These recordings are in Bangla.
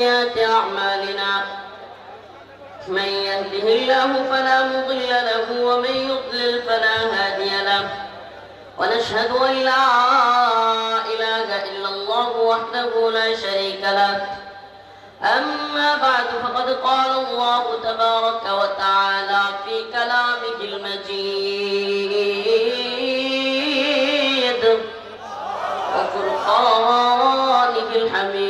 سيئات أعمالنا. من يهده الله فلا مضل له ومن يضلل فلا هادي له. ونشهد أن لا إله إلا الله وحده لا شريك له. أما بعد فقد قال الله تبارك وتعالى في كلامه المجيد وفرقانه الحميد.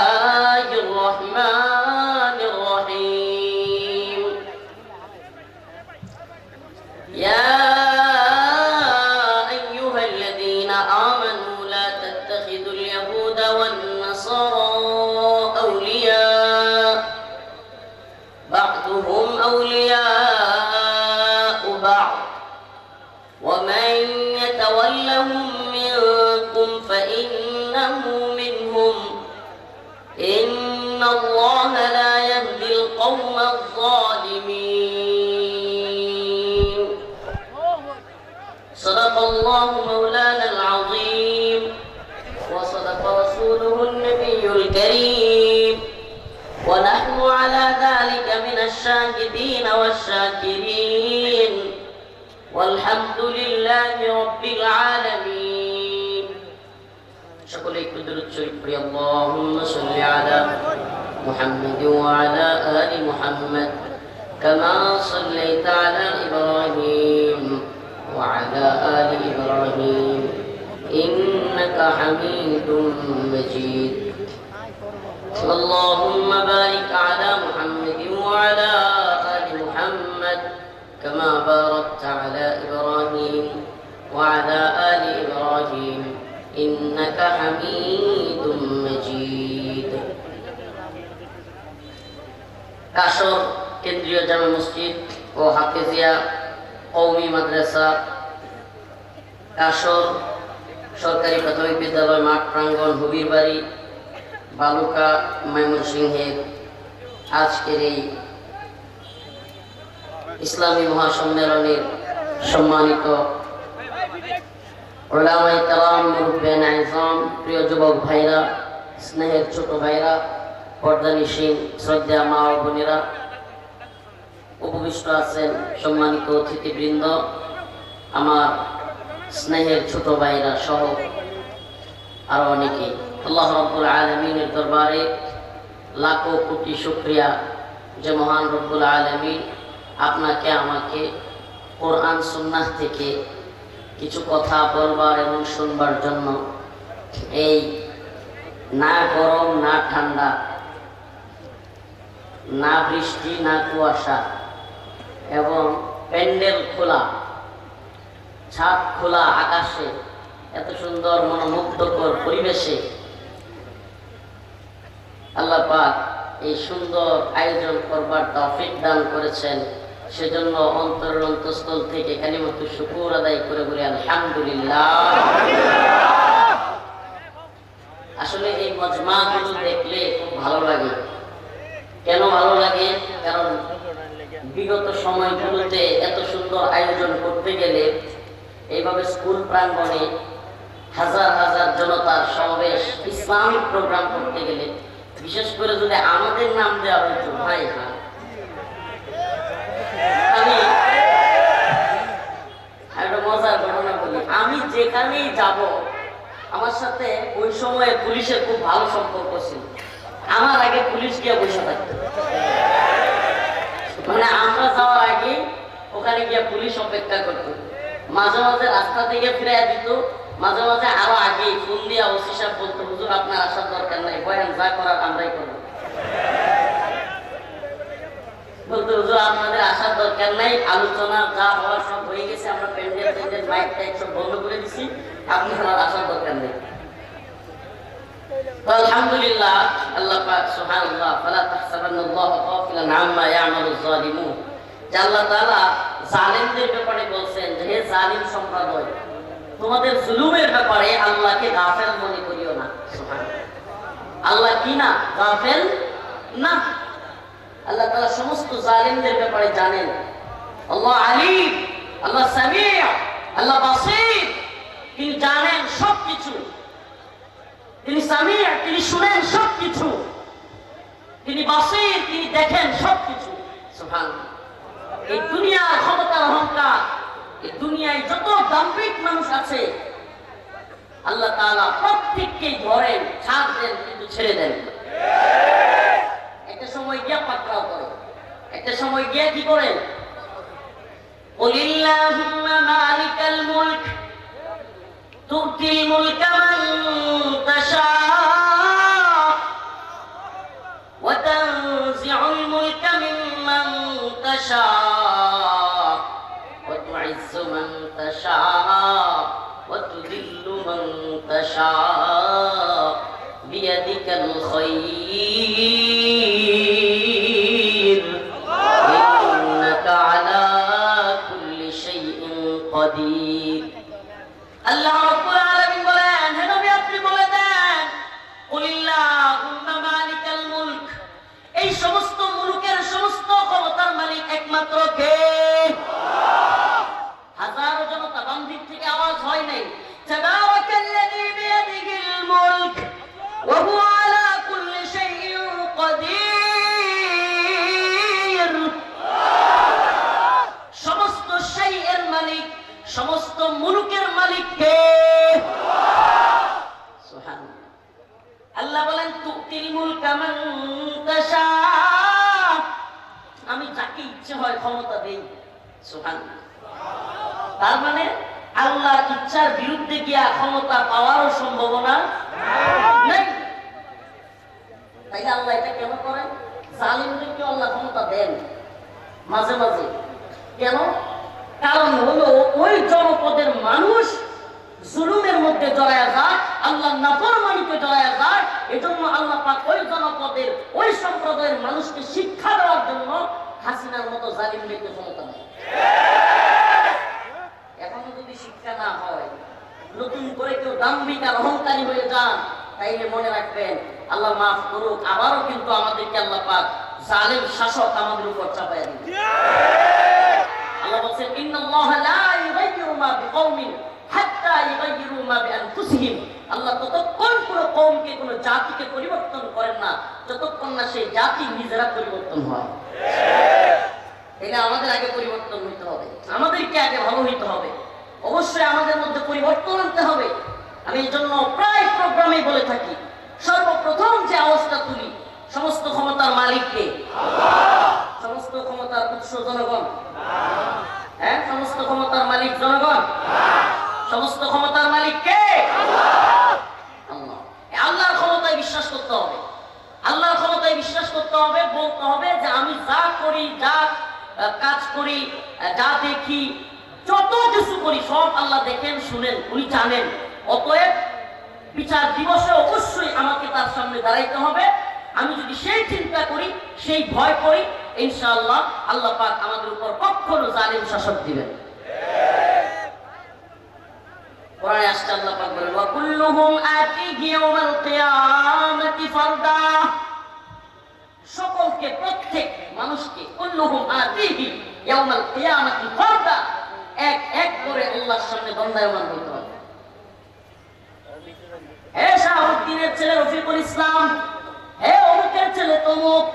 الله مولانا العظيم. وصدق رسوله النبي الكريم. ونحن على ذلك من الشاهدين والشاكرين. والحمد لله رب العالمين. شكرا لك اللهم صل على محمد وعلى آل محمد كما صليت على إبراهيم কামা সাল্লাইতা আলা ইব্রাহিম ওয়া আলা আলি ইব্রাহিম ইন্নাকা হামিদুম মাজিদ اللهم بارك على محمد وعلى آل محمد كما باركت على إبراهيم وعلى آل إبراهيم إنك حميد مجيد কাশর কেন্দ্রীয় জামা মসজিদ ও হাফেজিয়া কৌমি মাদ্রাসা কাশর সরকারি প্রাথমিক বিদ্যালয় মাঠ প্রাঙ্গণ হুবির বাড়ি, বালুকা ময়মনসিংহের আজকের এই ইসলামী মহাসম্মেলনের সম্মানিত প্রিয় যুবক ভাইরা, স্নেহের ছোট ভাইরা, পর্দানি সিং শ্রদ্ধা মা ও বোনেরা, উপবিষ্ট আছেন সম্মানিত অতিথিবৃন্দ, আমার স্নেহের ছোট ভাইরা সহ আরও অনেকে। আল্লাহ রব্বুল আলমিনের দরবারে লাখো কোটি শুক্রিয়া যে মহান রব্বুল আলমিন আপনাকে, আমাকে কোরআন, সুন্নাহ থেকে কিছু কথা বলবার এবং শুনবার জন্য এই না গরম, না ঠান্ডা, না বৃষ্টি, না কুয়াশা এবং প্যান্ডেল খোলা ছাদ খোলা আকাশে, এত সুন্দর মনোমুগ্ধকর পরিবেশে। আল্লাহ পাক এই সুন্দর আয়োজন করবার তৌফিক দান করেছেন। সেজন্য অন্তরের অন্তঃস্থল থেকে কালিমত শুকুর আদায় করে বলি, আলহামদুলিল্লাহ। আসলে এই মজমাগুলো দেখলে খুব ভালো লাগে। কেন ভালো লাগে? কারণ বিগত সময়গুলোতে এত সুন্দর আয়োজন করতে গেলে এইভাবে স্কুল প্রাঙ্গণে হাজার হাজার জনতার সমাবেশ, ইসলামিক প্রোগ্রাম করতে গেলে, বিশেষ করে যদি আমাদের নাম দেওয়া হইতো ভাই আমি একটা মজার ঘটনা বলি। আমি যেখানেই যাব, আমার সাথে ওই সময়ে পুলিশের খুব ভালো সম্পর্ক ছিল। আমার আগে পুলিশ গিয়ে বসে থাকতো। মানে আমরা যাওয়ার আগে ওখানে গিয়ে পুলিশ অপেক্ষা করতো। মাঝে মাঝে রাস্তা থেকে ফিরে দিত। মাঝে মাঝে আরও আগে ফোন দিয়া ওসি সাহেব বলতো, হুজুর, আপনার আসার দরকার নাই, বয়ান যা করার আমরাই করব। আপনাদের আসার দরকার নাই, আলোচনা যা হওয়ার সব হয়ে গেছে, আমরা প্যান্ডেল মাইক টাইক সব বন্ধ করে দিছি, আপনার আসার দরকার নেই। আলহামদুলিল্লাহ, আল্লাহ জালিমদের ব্যাপারে বলছেন যে, হে জালিম সম্প্রদায়, তোমাদের জুলুমের ব্যাপারে আল্লাহকে গাফেল মনে করিও না। আল্লাহ কি না? গাফেল না। আল্লাহ তাআলা সমস্ত জালিমদের ব্যাপারে জানেন। আল্লাহ আলিম, আল্লাহ সামিয়া, আল্লাহ বাসির, তিনি জানেন সবকিছু। তিনি সামিয়া, তিনি শুনেন সবকিছু। তিনি বাসির, তিনি দেখেন সবকিছু। সুবহানাল্লাহ। এই দুনিয়ার ক্ষমতার অহংকার এই দুনিয়ায় যত দাম্ভিক মানুষ আছে আল্লাহ তাআলা প্রত্যেককেই ধরেন ছাড় দেন কিন্তু ছেড়ে দেন না। একটা সময় গিয়া পাকড়াও করে একটা সময় গিয়া কি করেন قل اللهم مالك الملك تؤتي الملك من تشاء وتنزع الملك ممن تشاء 所以。ওই জনপদের মানুষ জুলুমের মধ্যে জড়ায়া যায় আল্লাহ নাফরমানিকে জড়ায়া যায়, এজন্য আল্লাহ পাক ওই জনপদের, ওই সম্প্রদায়ের মানুষকে শিক্ষা দেওয়ার জন্য হাসিনার মতো জালিমদেরকে ক্ষমতা দেয় এখনও যদি শিক্ষা না হয়, নতুন করে কেউ দাম্ভিক আর অহংকারী হয়ে যান, তাইলে মনে রাখবেন, আল্লাহ মাফ করুক, আবারও কিন্তু আমাদেরকে আল্লাহ পাক জালিম শাসক আমাদের উপর চাপায় দিন আল্লাহ বলছেন, ইন্নাল্লাহা লা ইউগাইয়িরু মা বিকওমিন হাত্তা ইউগাইয়িরু মা বিআনফুসিহিম। আল্লাহ ততক্ষণ কোনো কওমকে, কোনো জাতিকে পরিবর্তন করেন না, যতক্ষণ না সেই জাতি নিজেরা পরিবর্তন হয়। এটা আমাদের আগে পরিবর্তন হইতে হবে। আমাদেরকে আগে ভালো হইতে হবে। অবশ্যই আমাদের মধ্যে পরিবর্তন আনতে হবে। আমি এই জন্য প্রায় প্রোগ্রামে বলে থাকি, সর্বপ্রথম যে আওয়াজটা তুলি, সমস্ত ক্ষমতার মালিককে। সমস্ত ক্ষমতার উৎস জনগণ। হ্যাঁ সমস্ত ক্ষমতার মালিক জনগণ। সমস্ত ক্ষমতার মালিক কে? আল্লাহ। আল্লাহর ক্ষমতায় বিশ্বাস করতে হবে। আল্লাহর ক্ষমতায় বিশ্বাস করতে হবে, বলতে হবে যে আমি যা করি, যা কাজ করি যা দেখি, যত কিছু করি, সব আল্লাহ দেখেন, শুনেন, উনি জানেন। অতএব বিচার দিবসে অবশ্যই আমাকে তার সামনে দাঁড়াইতে হবে। আমি যদি সেই চিন্তা করি, সেই ভয় করি ইনশাআল্লাহ আল্লাহ পাক আমাদের উপর কখনো জালিম শাসক দিবেন এক এক করে আল্লাহর সামনে হে ছেলে রফিকুল ইসলাম, হে অমুকের ছেলে তমুক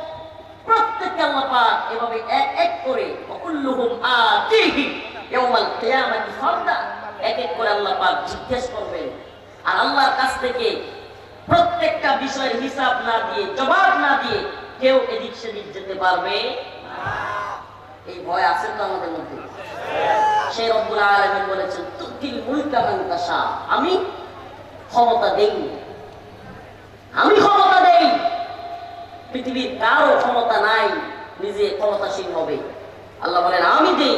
প্রত্যেককে আল্লাহ পাক এভাবে এক এক করে, কুল্লুহুম আতিহি ইয়াওমাল কিয়ামাতি ফারদা, এক এক করে আল্লাহ পাক জিজ্ঞেস করবেন। আর আল্লাহর কাছ থেকে প্রত্যেকটা বিষয়ের হিসাব না দিয়ে, জবাব না দিয়ে কেউ এদিক সেদিক যেতে পারবে এই ভয় আছে তো আমাদের মধ্যে? সে রব্বুল আলামিন বলেছেন, তুতিল মুলকা মান তাশা। আমি ক্ষমতা দেই আমি ক্ষমতা দেই পৃথিবীর কারও ক্ষমতা নাই, নিজে ক্ষমতাসীন হবে। আল্লাহ বলেন, আমি দেই।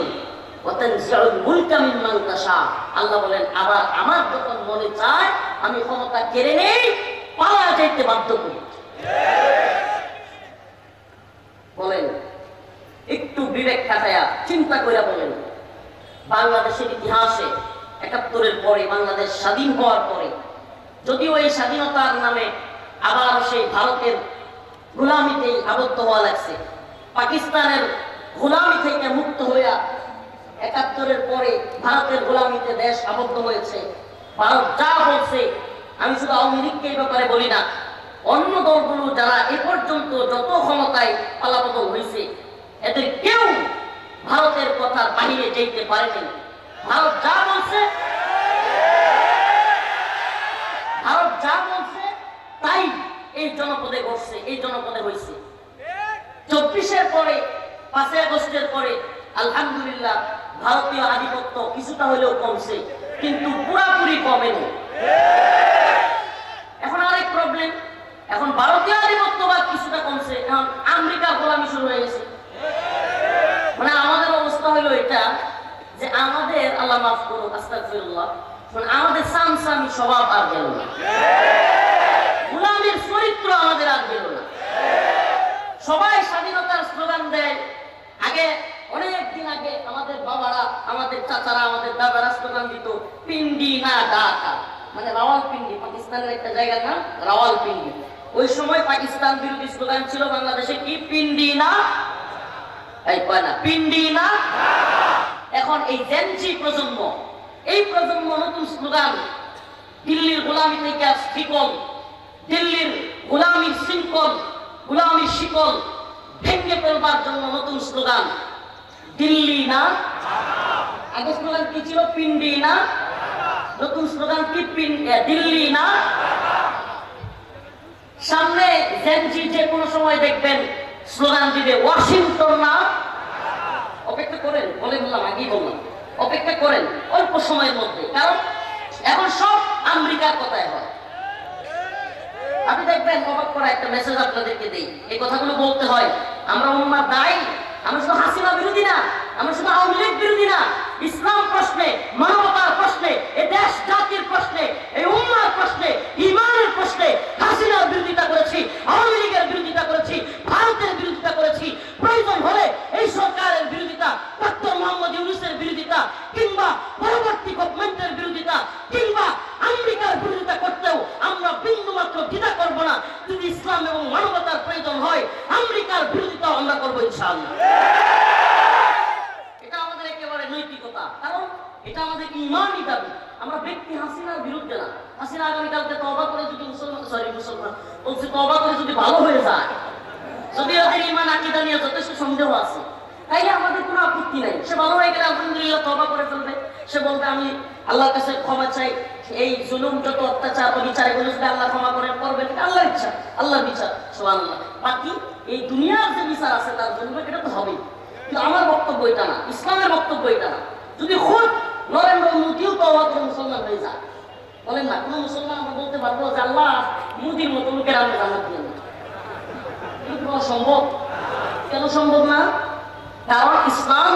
আল্লাহ বলেন, আবার আমার যখন মনে চায়, আমি ক্ষমতা কেড়ে নেই পালা যাইতে বাধ্য করি। বলেন, একটু বিবেক খাটায়া চিন্তা করে বলেন, বাংলাদেশের ইতিহাসে একাত্তরের পরে, বাংলাদেশ স্বাধীন হওয়ার পরে, যদিও এই স্বাধীনতার নামে আবার সেই ভারতের গোলামিতেই আবদ্ধ হওয়া লাগছে। পাকিস্তানের গোলামি থেকে মুক্ত হইয়া একাত্তরের পরে ভারতের গোলামিতে দেশ আবদ্ধ হয়েছে। ভারত যা বলছে, আমি শুধু আওয়ামী লীগকে এই ব্যাপারে বলি না। অন্য দলগুলো যারা এ পর্যন্ত যত ক্ষমতায় পালাবদল হয়েছে এদের কেউ ভারতের কথা বাহিরে যেতে পারেনি। ভারত যা বলছে ভারত যা বলছে তাই এই জনপদে ঘটছে, এই জনপদে হয়েছে চব্বিশের পরে, পাঁচই আগস্টের পরে, আলহামদুলিল্লাহ, ভারতীয় আধিপত্য কিছুটা হলেও কমছে, কিন্তু পুরাপুরি কমেনি এখন আরেক প্রবলেম এখন ভারতীয় আধিপত্যবাদ কিছুটা কমছে, এখন আমেরিকা গোলামি শুরু হয়ে গেছে। মানে আমাদের অবস্থা হলো এটা যে আমাদের, আল্লাহ মাফ করুক, আস্তাগফিরুল্লাহ মানে আমাদের সামসামি স্বভাব আর গেল না গোলামের চরিত্র আমাদের আর গেল না সবাই স্বাধীনতার স্লোগান দেয় আগে অনেক দিন আগে আমাদের বাবারা আমাদের চাচারা আমাদের দাদারা স্লোগান দিত পিন্ডি না ঢাকা মানে রাওয়াল পিন্ডি পাকিস্তানের একটা জায়গার নাম রাওয়াল পিন্ডি ওই সময় পাকিস্তান বিরোধী স্লোগান ছিল বাংলাদেশে কি পিন্ডি না? এই কয় না, পিন্ডি না? এখন এই জেনজি প্রজন্ম, এই প্রজন্ম নতুন স্লোগান, দিল্লির গোলামি থেকে শিকল, দিল্লির গোলামির শৃঙ্খল গোলামির শিকল ভেঙে ফেলবার জন্য নতুন স্লোগান, দিল্লি না? আগে স্লোগান কি ছিল? পিন্ডি না? নতুন স্লোগান কি পিন এ, দিল্লি না? সামনে জেনজি যে কোনো সময় দেখবেন স্লোগান দিবে ওয়াশিংটন না? অপেক্ষা করেন বলে বললাম আগেই বললাম। অপেক্ষা করেন অল্প সময়ের মধ্যে কারণ এখন সব আমেরিকার কথায় হয়। আপনি দেখবেন অবাক করা একটা মেসেজ আপনাদেরকে দেই। এই কথাগুলো বলতে হয় আমরা উম্মার দায়ী আমরা শুধু হাসিনা বিরোধী না আমরা শুধু আওয়ামী লীগ বিরোধী না। ইসলাম প্রশ্নে, মানবতার প্রশ্নে, এ দেশ জাতির প্রশ্নে এই উম্মার প্রশ্নে ইমানের প্রশ্নে হাসিনার বিরোধিতা করেছি আওয়ামী লীগের বিরোধিতা করেছি ভারতের বিরোধিতা করেছি প্রয়োজন হলে এই সরকারের বিরোধিতা ডক্টর মোহাম্মদ ইউনুসের বিরোধিতা কিংবা পরবর্তী গভর্নমেন্টের বিরোধিতা কিংবা আমেরিকার বিরোধিতা করতেও আমরা বিন্দু মাত্র দ্বিধা করব না যদি ইসলাম এবং মানবতার প্রয়োজন হয় আমেরিকার বিরোধিতাও আমরা করব ইনশাআল্লাহ এটা আমাদের একেবারে নৈতিকতা কারণ এটা আমাদের ইমানই দাবি আমরা ব্যক্তি হাসিনার বিরুদ্ধে না হাসিনা আগামীকালকে তবা করে যদি মুসলমান সরি মুসলমান বলছে তবা করে যদি ভালো হয়ে যায় যদি ওদের ইমান আকিদা নিয়ে যথেষ্ট সন্দেহ আছে তাইলে আমাদের কোনো আপত্তি নাই সে ভালো হয়ে গেলে আলহামদুলিল্লাহ তবা করে ফেলবে সে বলবে আমি আল্লাহর কাছে ক্ষমা চাই। এই জুলুম যত অত্যাচার অবিচার এগুলো যদি আল্লাহ ক্ষমা করেন, করবেন এটা আল্লাহর ইচ্ছা, আল্লাহর বিচার, সুবহানাল্লাহ। বাকি এই দুনিয়ার যে বিচার আছে, তার জন্য এটা তো হবেই। কিন্তু আমার বক্তব্য এটা না, ইসলামের বক্তব্য এটা না। যদি খুব নরেন্দ্র মোদীও তওবা করে মুসলমান হয়ে যায়। বলেন না, কোনো মুসলমান আমরা বলতে পারব যে আল্লাহ মোদির মতো লোকের আমরা জান্নাত না সম্ভব? কেন সম্ভব না? কারণ ইসলাম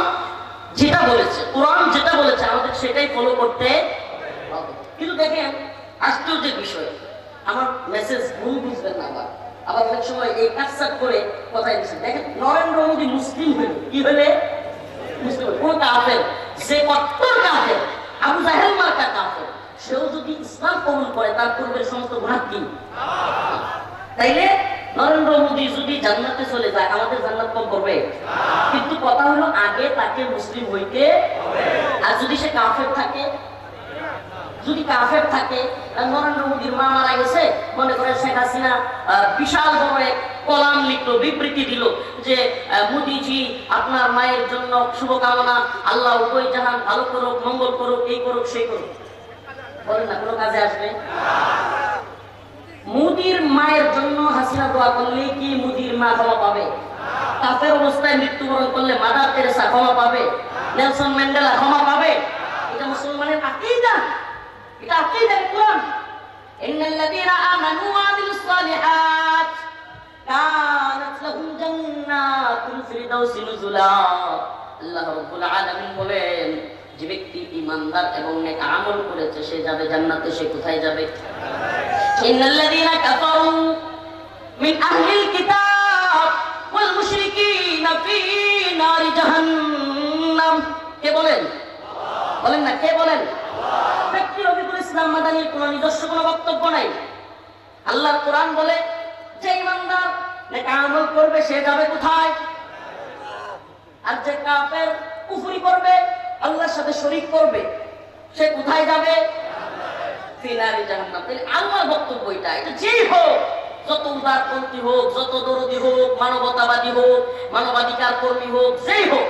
যেটা বলেছে, কোরআন যেটা বলেছে, আমাদের সেটাই ফলো করতে কিন্তু দেখেন, আশ্চর্যের বিষয়, আমার মেসেজ ভুল বুঝবেন না আবার। আবার অনেক সময় এই কাটসাট করে কথাই দিচ্ছেন দেখেন, নরেন্দ্র মোদী মুসলিম হইল, কি হইলে? মুসলিম কোন কাফের, যে কট্টর কাফের, আবু জাহেল মার্কা কাফের, সেও যদি ইসলাম কবুল করে, তার পূর্বের সমস্ত গুণা কি? তাইলে নরেন্দ্র মোদী যদি জান্নাতে চলে যায়, আমাদের জান্নাত কম করবে? কিন্তু কথা হলো, আগে তাকে মুসলিম হইতে আর যদি সে কাফের থাকে, যদি কাফের থাকে নরেন্দ্র মোদীর মা মারা গেছে। মনে করেন শেখ হাসিনা বিশাল বড় কলাম লিখলো, বিবৃতি দিল যে মোদিজি, আপনার মায়ের জন্য শুভকামনা, আল্লাহ উভয় জাহান ভালো করুক, মঙ্গল করুক, এই করুক, সেই করুক। বলেন না, কোনো কাজে আসবে মুদির মায়ের জন্য হাসিনা দোয়া করলে কি মুদির মা ক্ষমা পাবে? কাফের অবস্থায় মৃত্যুবরণ করলে মাদার তেরেসা ক্ষমা পাবে? নেলসন ম্যান্ডেলা ক্ষমা পাবে? এটা মুসলমানের আকিদা। এটা আকিদা কোরআন। ইন্নাল্লাযীনা আমানু ওয়া আমিলুস সালিহাত। কানাত লাহুম জান্নাতুল ফিরদাউসি নুজুলা। আল্লাহ রাব্বুল আলামিন বলেন, যে ব্যক্তি ইমানদার এবং নেক আমল করেছে, সে যাবে জান্নাতে, সে কোথায় যাবে? ইন্নাল্লাযীনা কাফারু من أهل الكتاب والمشركين في نار جهنم কে বলেন বলেন না কে বলেন ব্যক্তি রফিকুল ইসলাম মাদানির কোনো নিজস্ব কোনো বক্তব্য নাই আল্লাহর কোরআন বলে যে ইমানদার নেক আমল করবে সে যাবে কোথায় আর যে কাফের কুফরি করবে আল্লাহর সাথে শরীক করবে সে কোথায় যাবে ফিনারি জাহান্নাম তাহলে আল্লাহর বক্তব্য এটা এটা যেই হোক যত উদারপন্থী হোক, যত দরদি হোক, মানবতাবাদী হোক, মানবাধিকার কর্মী হোক, যেই হোক,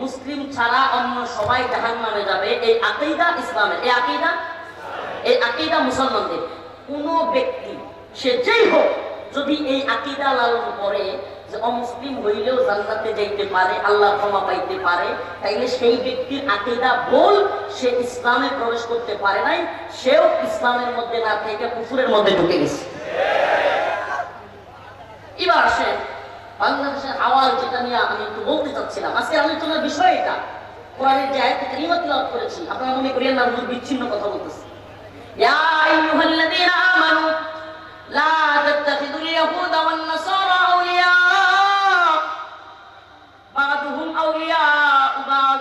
মুসলিম ছাড়া অন্য সবাই জাহান নামে যাবে। এই আকিদা ইসলামের, এই আকিদা? এই আকিদা মুসলমানদের। কোন ব্যক্তি, সে যেই হোক, যদি এই আকিদা লালন করে যে অমুসলিম হইলেও জান্নাতে যাইতে পারে, আল্লাহ ক্ষমা পাইতে পারে, তাইলে সেই ব্যক্তির আকিদা ভুল, সে ইসলামে প্রবেশ করতে পারে নাই, সেও ইসলামের মধ্যে না থেকে কুফুরের মধ্যে ঢুকে গেছে। এবার আসেন। বাংলাদেশের আওয়াজ যেটা নিয়ে আমি একটু বলতে চাচ্ছিলাম, আজকে আলোচনার বিষয় এটা। কোরআনের যে আয়াত কারিমা তিলাওয়াত করেছি, আপনারা মনে করিয়েন না বিচ্ছিন্ন কথা বলতেছি। ইয়া আইয়ুহাল্লাযীনা আমানু, লা তাত্তাখিদুল ইয়াহুদা ওয়ান নাসারা আউলিয়া। বা'দুহুম আউলিয়া বা'দ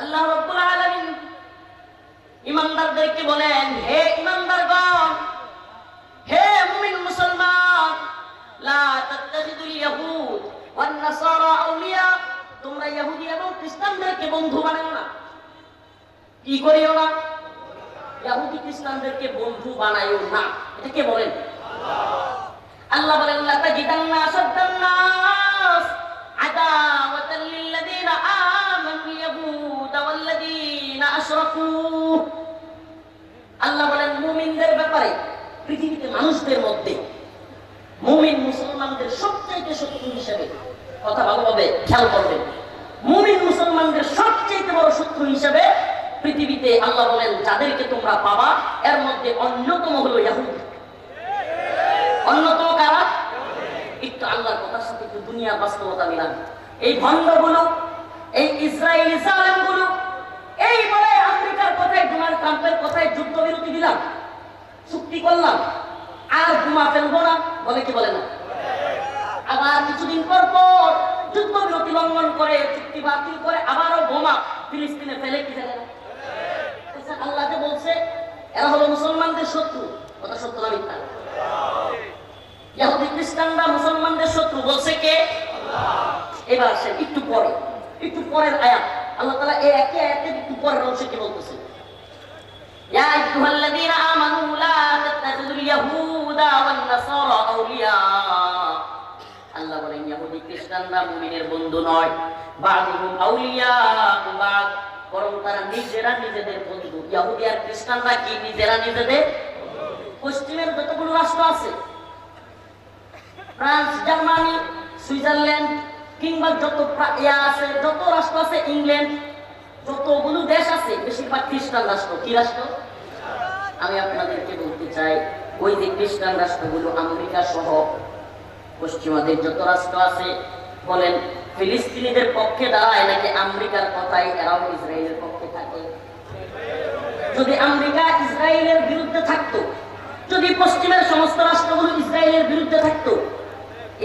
আল্লাহ রাব্বুল আলামিন ইমানদারদেরকে বলেন তোমরা ইহুদি এবং খ্রিস্টানদেরকে বন্ধু বানাও না। কি করিও না ইহুদি খ্রিস্টানদেরকে বন্ধু বানাইও না। এটা কে বলেন? আল্লাহ বলেন আদাওয়াতাল আমানু ইয়াহুদ আশরাকু। আল্লাহ বলেন, মুমিনদের ব্যাপারে, পৃথিবীতে মানুষদের মধ্যে মুমিন মুসলমানদের শত্রু হিসেবে কথা ভালোভাবে খেয়াল করবেন। মুমিন মুসলমানদের সবচেয়ে বড় শত্রু হিসেবে পৃথিবীতে আল্লাহ বলেন, যাদেরকে তোমরা পাবা, এর মধ্যে অন্যতম হলো ইয়াহুদ। অন্যতম কারা? একটু আল্লাহর কথার সাথে একটু দুনিয়ার বাস্তবতা মিলান। এই ভণ্ডগুলো, এই ইসরায়েলি জালেমগুলো, এই বলে আমেরিকার কথায়, ডোনাল্ড ট্রাম্পের কথায় যুদ্ধবিরতি দিলাম, চুক্তি করলাম, আর বোমা ফেলব না, বলে কি বলে না? আবার কিছুদিন পর পর যুদ্ধ বিরতি লঙ্ঘন করে চুক্তি বাতিল করে আবারও বোমা ফিলিস্তিনে ফেলে কি ফেলে না? আচ্ছা, আল্লাহ যে বলছে এরা হলো মুসলমানদের শত্রু কথা সত্য না মিথ্যা ইহুদি খ্রিস্টানরা মুসলমানদের শত্রু বলছে কে এবার আসেন একটু পরে একটু পরের আয়াত আল্লাহ তাআলা এই একই আয়াতের একটু পরের অংশে কি বলতেছে يا أيها الذين آمنوا لا تتخذوا اليهود والنصارى أولياء আল্লাহ বলেন ইহুদি খ্রিস্টানরা মুমিনের বন্ধু নয়। বাদুহুম আউলিয়া, বাদ। বরং তারা নিজেরা নিজেদের বন্ধু। ইহুদি আর খ্রিস্টানরা কি? নিজেরা নিজেদের পশ্চিমের যতগুলো রাষ্ট্র আছে, ফ্রান্স, জার্মানি, সুইজারল্যান্ড, কিংবা যত ইয়া আছে, যত রাষ্ট্র আছে, ইংল্যান্ড, যতগুলো দেশ আছে, বেশিরভাগ খ্রিস্টান রাষ্ট্র। কি রাষ্ট্র? আমি আপনাদেরকে বলতে চাই, ওই যে খ্রিস্টান রাষ্ট্রগুলো আমেরিকা সহ পশ্চিমাদের যত রাষ্ট্র আছে, বলেন, ফিলিস্তিনিদের পক্ষে দাঁড়ায় নাকি আমেরিকার কথাই এরাও ইসরায়েলের পক্ষে থাকে? যদি আমেরিকা ইসরায়েলের বিরুদ্ধে থাকতো, যদি পশ্চিমের সমস্ত রাষ্ট্রগুলো ইসরায়েলের বিরুদ্ধে থাকতো,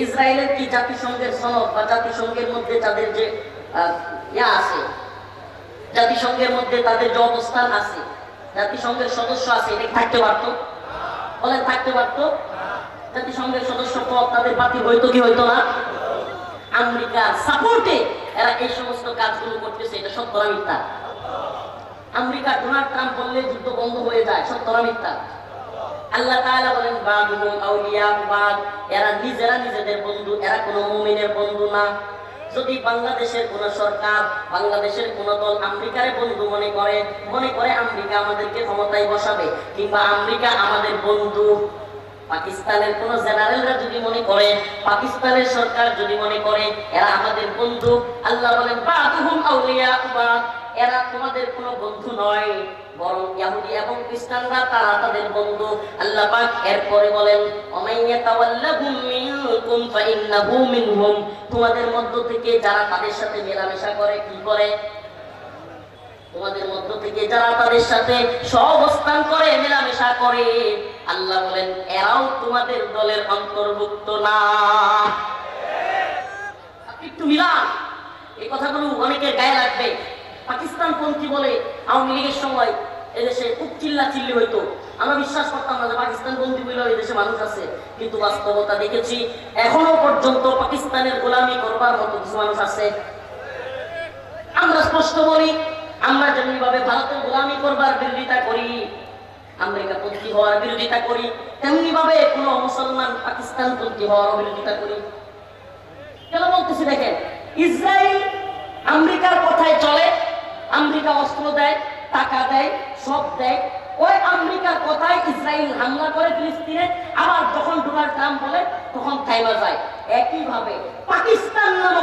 ইসরায়েলের কি জাতিসংঘের সনদ বা জাতিসংঘের মধ্যে তাদের যে ইয়া আছে, জাতিসংঘের মধ্যে তাদের যে অবস্থান আছে, জাতিসংঘের সদস্য আছে, এটা থাকতে পারতো? বলেন, থাকতে পারতো? জাতিসংঘের সদস্য পদ তাদের বাতিল হইতো কি হইতো না? আমেরিকার সাপোর্টে এরা এই সমস্ত কাজগুলো করতেছে, এটা সত্য না মিথ্যা? আমেরিকা ডোনাল্ড ট্রাম্প বললে যুদ্ধ বন্ধ হয়ে যায়, সত্য না মিথ্যা? আল্লাহ তাআলা বলেন আউলিয়া বাদ, এরা নিজেরা নিজেদের বন্ধু, এরা কোনো মুমিনের বন্ধু না। যদি বাংলাদেশের কোন সরকার, বাংলাদেশের কোন দল আমেরিকারে বন্ধু মনে করে মনে করে আমেরিকা আমাদেরকে ক্ষমতায় বসাবে, কিংবা আমেরিকা আমাদের বন্ধু পাকিস্তানের কোন জেনারেলরা যদি মনে করে, পাকিস্তানের সরকার যদি মনে করে, এরা আমাদের বন্ধু। আল্লাহ বলেন, বাদুহুম আউলিয়া এরা তোমাদের কোনো বন্ধু নয়, বরং ইহুদি এবং খ্রিস্টানরা তারা তাদের বন্ধু। আল্লাহ পাক এরপরে বলেন তাওয়াল্লাহুম মিনকুম ফাইন্নাহু মিনহুম। তোমাদের মধ্য থেকে যারা তাদের সাথে মেলামেশা করে, কি করে? তোমাদের মধ্য থেকে যারা তাদের সাথে সহবস্থান করে, মেলামেশা করে, আল্লাহ বলেন, এরাও তোমাদের দলের অন্তর্ভুক্ত না। একটু মিলান। এই কথাগুলো অনেকের গায়ে লাগবে। পাকিস্তান পন্থী বলে আওয়ামী লীগের সময় এদেশে খুব চিল্লা চিল্লি হইতো। আমরা বিশ্বাস করতাম না যে পাকিস্তান বন্দি বলেও এদেশে মানুষ আছে। কিন্তু বাস্তবতা দেখেছি, এখনও পর্যন্ত পাকিস্তানের গোলামি করবার মতো কিছু মানুষ আছে। আমরা স্পষ্ট বলি আমরা যেমনিভাবে ভারতের গোলামি করবার বিরোধিতা করি, আমেরিকা পন্থী হওয়ার বিরোধিতা করি তেমনি ভাবে কোন মুসলমান পাকিস্তান পন্থী হওয়ার বিরোধিতা করি। কেন বলতেছি দেখেন, ইসরায়েল আমেরিকার কথায় চলে, আমেরিকা অস্ত্র দেয়, টাকা দেয়, সব দেয়। ওই আমেরিকার কথায় ইসরায়েল হামলা করে ফিলিস্তিনে, আবার যখন ডোনাল্ড ট্রাম্প বলে, তখন থাইমা যায়। একইভাবে পাকিস্তান নামক